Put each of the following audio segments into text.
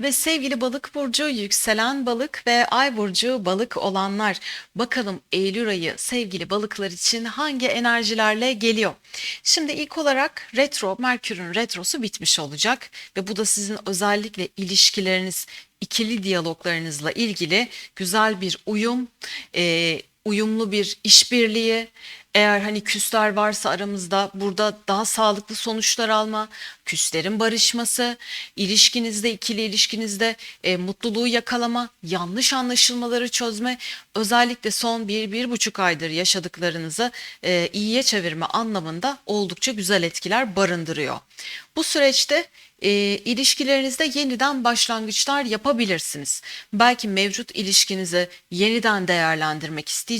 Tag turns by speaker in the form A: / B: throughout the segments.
A: Ve sevgili balık burcu, yükselen balık ve ay burcu balık olanlar bakalım Eylül ayı sevgili balıklar için hangi enerjilerle geliyor? Şimdi ilk olarak retro, Merkür'ün retrosu bitmiş olacak ve bu da sizin özellikle ilişkileriniz, ikili diyaloglarınızla ilgili güzel bir uyum, e, uyumlu bir işbirliği, eğer hani küsler varsa aramızda burada daha sağlıklı sonuçlar alma, küslerin barışması, ilişkinizde, ikili ilişkinizde e, mutluluğu yakalama, yanlış anlaşılmaları çözme, özellikle son bir, bir buçuk aydır yaşadıklarınızı e, iyiye çevirme anlamında oldukça güzel etkiler barındırıyor. Bu süreçte e, ilişkilerinizde yeniden başlangıçlar yapabilirsiniz. Belki mevcut ilişkinizi yeniden değerlendirmek isteyeceksiniz.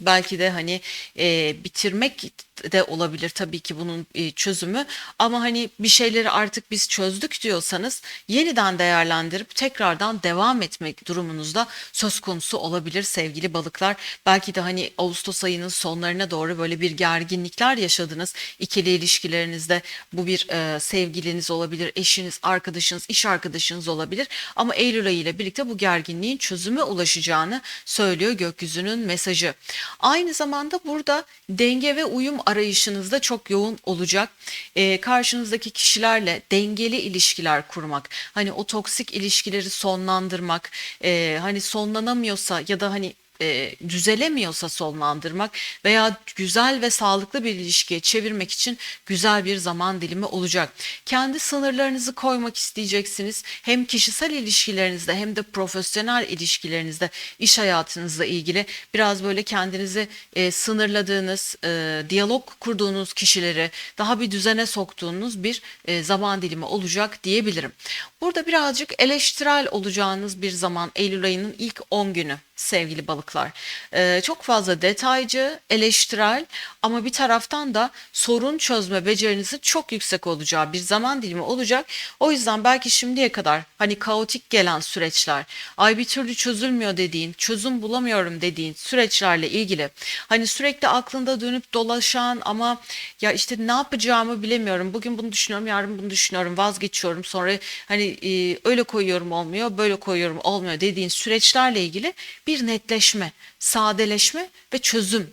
A: Belki de hani e, bitirmek de olabilir tabii ki bunun e, çözümü. Ama hani bir şeyleri artık biz çözdük diyorsanız yeniden değerlendirip tekrardan devam etmek durumunuzda söz konusu olabilir sevgili balıklar. Belki de hani Ağustos ayının sonlarına doğru böyle bir gerginlikler yaşadınız. İkili ilişkilerinizde bu bir e, sevgiliniz olabilir, eşiniz, arkadaşınız, iş arkadaşınız olabilir. Ama Eylül ayı ile birlikte bu gerginliğin çözüme ulaşacağını söylüyor gökyüzünün mesajı. Aynı zamanda burada denge ve uyum arayışınızda çok yoğun olacak. Ee, karşınızdaki kişilerle dengeli ilişkiler kurmak, hani o toksik ilişkileri sonlandırmak, e, hani sonlanamıyorsa ya da hani e, düzelemiyorsa sonlandırmak veya güzel ve sağlıklı bir ilişkiye çevirmek için güzel bir zaman dilimi olacak. Kendi sınırlarınızı koymak isteyeceksiniz. Hem kişisel ilişkilerinizde hem de profesyonel ilişkilerinizde, iş hayatınızla ilgili biraz böyle kendinizi e, sınırladığınız, e, diyalog kurduğunuz kişileri daha bir düzene soktuğunuz bir e, zaman dilimi olacak diyebilirim. Burada birazcık eleştirel olacağınız bir zaman Eylül ayının ilk 10 günü sevgili balıklar. Ee, çok fazla detaycı, eleştirel ama bir taraftan da sorun çözme becerinizin çok yüksek olacağı bir zaman dilimi olacak. O yüzden belki şimdiye kadar hani kaotik gelen süreçler, ay bir türlü çözülmüyor dediğin, çözüm bulamıyorum dediğin süreçlerle ilgili hani sürekli aklında dönüp dolaşan ama ya işte ne yapacağımı bilemiyorum. Bugün bunu düşünüyorum, yarın bunu düşünüyorum, vazgeçiyorum. Sonra hani e, öyle koyuyorum olmuyor, böyle koyuyorum olmuyor dediğin süreçlerle ilgili bir netleşme, sadeleşme ve çözüm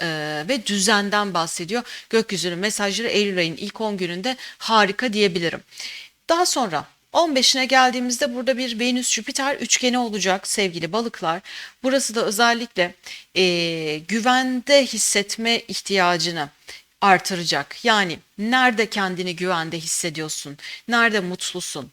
A: e, ve düzenden bahsediyor. Gökyüzünün mesajları Eylül ayının ilk 10 gününde harika diyebilirim. Daha sonra 15'ine geldiğimizde burada bir Venüs-Jüpiter üçgeni olacak sevgili balıklar. Burası da özellikle e, güvende hissetme ihtiyacını artıracak. Yani nerede kendini güvende hissediyorsun, nerede mutlusun.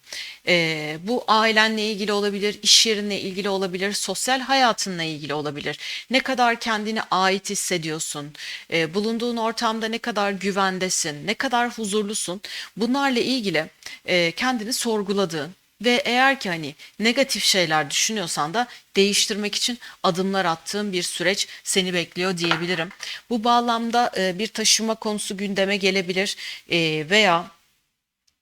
A: Ee, bu ailenle ilgili olabilir, iş yerinle ilgili olabilir, sosyal hayatınla ilgili olabilir. Ne kadar kendine ait hissediyorsun, ee, bulunduğun ortamda ne kadar güvendesin, ne kadar huzurlusun. Bunlarla ilgili e, kendini sorguladığın, ve eğer ki hani negatif şeyler düşünüyorsan da değiştirmek için adımlar attığın bir süreç seni bekliyor diyebilirim. Bu bağlamda bir taşıma konusu gündeme gelebilir veya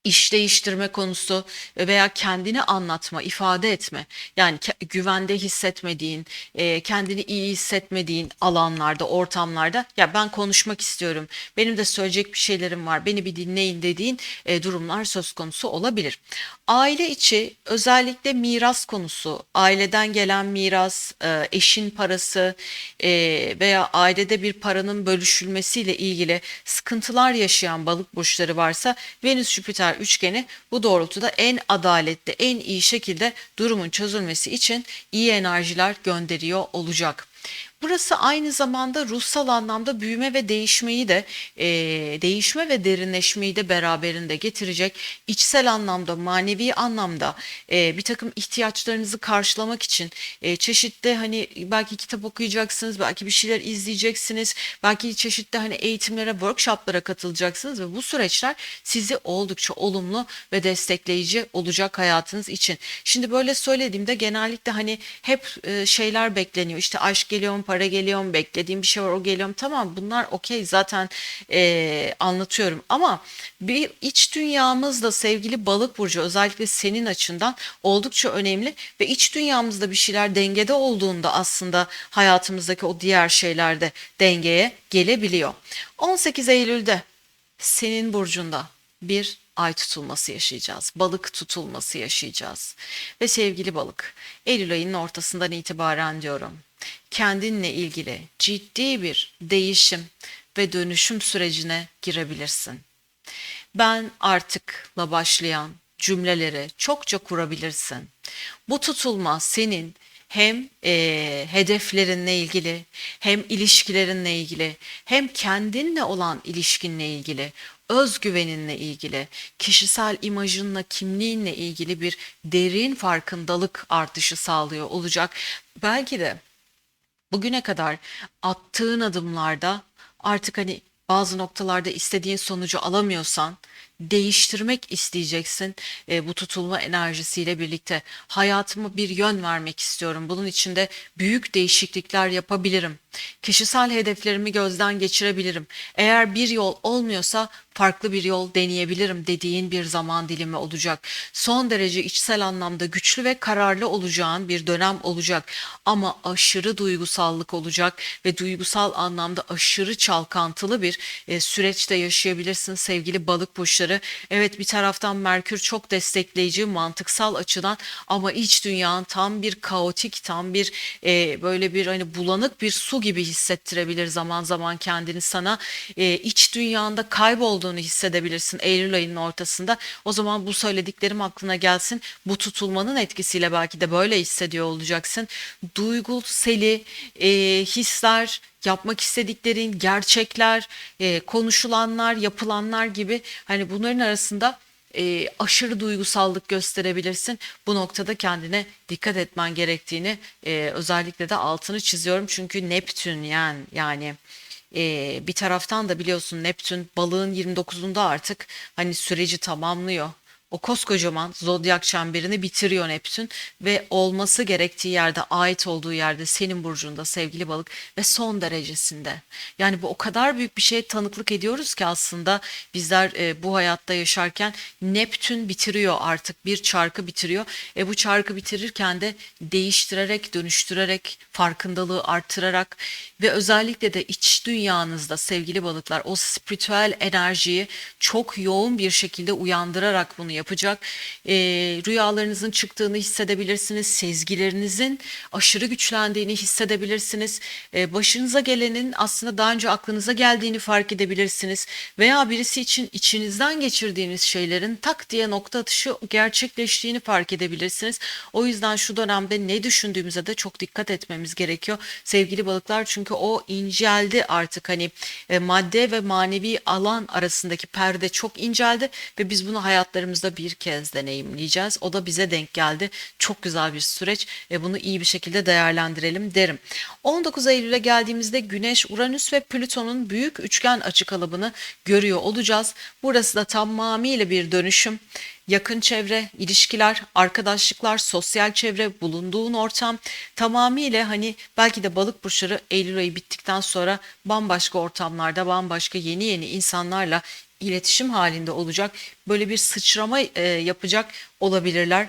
A: iş değiştirme konusu veya kendini anlatma, ifade etme. Yani güvende hissetmediğin, e, kendini iyi hissetmediğin alanlarda, ortamlarda ya ben konuşmak istiyorum. Benim de söyleyecek bir şeylerim var. Beni bir dinleyin dediğin e, durumlar söz konusu olabilir. Aile içi özellikle miras konusu, aileden gelen miras, e, eşin parası veya ailede bir paranın bölüşülmesiyle ilgili sıkıntılar yaşayan balık burçları varsa Venüs Jüpiter üçgeni bu doğrultuda en adaletli, en iyi şekilde durumun çözülmesi için iyi enerjiler gönderiyor olacak. Burası aynı zamanda ruhsal anlamda büyüme ve değişmeyi de e, değişme ve derinleşmeyi de beraberinde getirecek. İçsel anlamda, manevi anlamda e, bir takım ihtiyaçlarınızı karşılamak için e, çeşitli hani belki kitap okuyacaksınız, belki bir şeyler izleyeceksiniz, belki çeşitli hani eğitimlere, workshoplara katılacaksınız ve bu süreçler sizi oldukça olumlu ve destekleyici olacak hayatınız için. Şimdi böyle söylediğimde genellikle hani hep e, şeyler bekleniyor. İşte aşk geliyor para geliyor mu, beklediğim bir şey var o geliyor mu? Tamam bunlar okey zaten e, anlatıyorum ama bir iç dünyamızda sevgili balık burcu özellikle senin açından oldukça önemli ve iç dünyamızda bir şeyler dengede olduğunda aslında hayatımızdaki o diğer şeyler de dengeye gelebiliyor. 18 Eylül'de senin burcunda bir ay tutulması yaşayacağız. Balık tutulması yaşayacağız. Ve sevgili balık, Eylül ayının ortasından itibaren diyorum. Kendinle ilgili ciddi bir değişim ve dönüşüm sürecine girebilirsin. Ben artıkla başlayan cümleleri çokça kurabilirsin. Bu tutulma senin hem e, hedeflerinle ilgili hem ilişkilerinle ilgili hem kendinle olan ilişkinle ilgili özgüveninle ilgili, kişisel imajınla, kimliğinle ilgili bir derin farkındalık artışı sağlıyor olacak. Belki de bugüne kadar attığın adımlarda artık hani bazı noktalarda istediğin sonucu alamıyorsan değiştirmek isteyeceksin e, bu tutulma enerjisiyle birlikte. Hayatıma bir yön vermek istiyorum. Bunun için de büyük değişiklikler yapabilirim. Kişisel hedeflerimi gözden geçirebilirim. Eğer bir yol olmuyorsa farklı bir yol deneyebilirim dediğin bir zaman dilimi olacak. Son derece içsel anlamda güçlü ve kararlı olacağın bir dönem olacak. Ama aşırı duygusallık olacak ve duygusal anlamda aşırı çalkantılı bir e, süreçte yaşayabilirsin sevgili balık burçları. Evet bir taraftan Merkür çok destekleyici mantıksal açıdan ama iç dünyanın tam bir kaotik tam bir e, böyle bir hani bulanık bir su gibi hissettirebilir zaman zaman kendini sana e, iç dünyanda kaybolduğunu hissedebilirsin Eylül ayının ortasında. O zaman bu söylediklerim aklına gelsin. Bu tutulmanın etkisiyle belki de böyle hissediyor olacaksın. Duyguseli e, hisler, yapmak istediklerin gerçekler, e, konuşulanlar, yapılanlar gibi hani bunların arasında e, aşırı duygusallık gösterebilirsin. Bu noktada kendine dikkat etmen gerektiğini e, özellikle de altını çiziyorum. Çünkü Neptün yani yani e, bir taraftan da biliyorsun Neptün balığın 29'unda artık hani süreci tamamlıyor. O koskocaman zodyak çemberini bitiriyor Neptün ve olması gerektiği yerde, ait olduğu yerde senin burcunda sevgili balık ve son derecesinde. Yani bu o kadar büyük bir şeye tanıklık ediyoruz ki aslında bizler e, bu hayatta yaşarken Neptün bitiriyor artık bir çarkı bitiriyor. E bu çarkı bitirirken de değiştirerek, dönüştürerek, farkındalığı artırarak ve özellikle de iç dünyanızda sevgili balıklar o spiritüel enerjiyi çok yoğun bir şekilde uyandırarak bunu yapacak. E, rüyalarınızın çıktığını hissedebilirsiniz. Sezgilerinizin aşırı güçlendiğini hissedebilirsiniz. E, başınıza gelenin aslında daha önce aklınıza geldiğini fark edebilirsiniz. Veya birisi için içinizden geçirdiğiniz şeylerin tak diye nokta atışı gerçekleştiğini fark edebilirsiniz. O yüzden şu dönemde ne düşündüğümüze de çok dikkat etmemiz gerekiyor. Sevgili balıklar çünkü o inceldi artık hani e, madde ve manevi alan arasındaki perde çok inceldi ve biz bunu hayatlarımızda bir kez deneyimleyeceğiz. O da bize denk geldi. Çok güzel bir süreç ve bunu iyi bir şekilde değerlendirelim derim. 19 Eylül'e geldiğimizde Güneş, Uranüs ve Plüton'un büyük üçgen açı kalıbını görüyor olacağız. Burası da tamamıyla bir dönüşüm yakın çevre, ilişkiler, arkadaşlıklar, sosyal çevre, bulunduğun ortam tamamıyla hani belki de balık burçları Eylül ayı bittikten sonra bambaşka ortamlarda, bambaşka yeni yeni insanlarla iletişim halinde olacak. Böyle bir sıçrama e, yapacak olabilirler.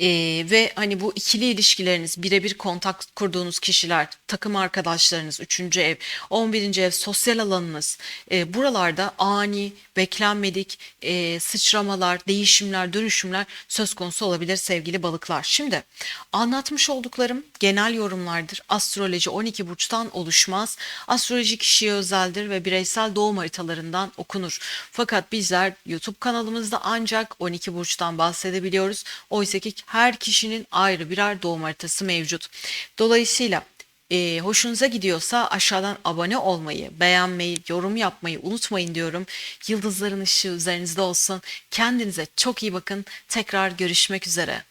A: Ee, ve hani bu ikili ilişkileriniz, birebir kontak kurduğunuz kişiler, takım arkadaşlarınız, üçüncü ev, on birinci ev, sosyal alanınız, e, buralarda ani, beklenmedik e, sıçramalar, değişimler, dönüşümler söz konusu olabilir sevgili balıklar. Şimdi anlatmış olduklarım genel yorumlardır. Astroloji 12 burçtan oluşmaz. Astroloji kişiye özeldir ve bireysel doğum haritalarından okunur. Fakat bizler YouTube kanalımızda ancak 12 burçtan bahsedebiliyoruz. Oysa ki her kişinin ayrı birer doğum haritası mevcut. Dolayısıyla e, hoşunuza gidiyorsa aşağıdan abone olmayı, beğenmeyi, yorum yapmayı unutmayın diyorum. Yıldızların ışığı üzerinizde olsun. Kendinize çok iyi bakın. Tekrar görüşmek üzere.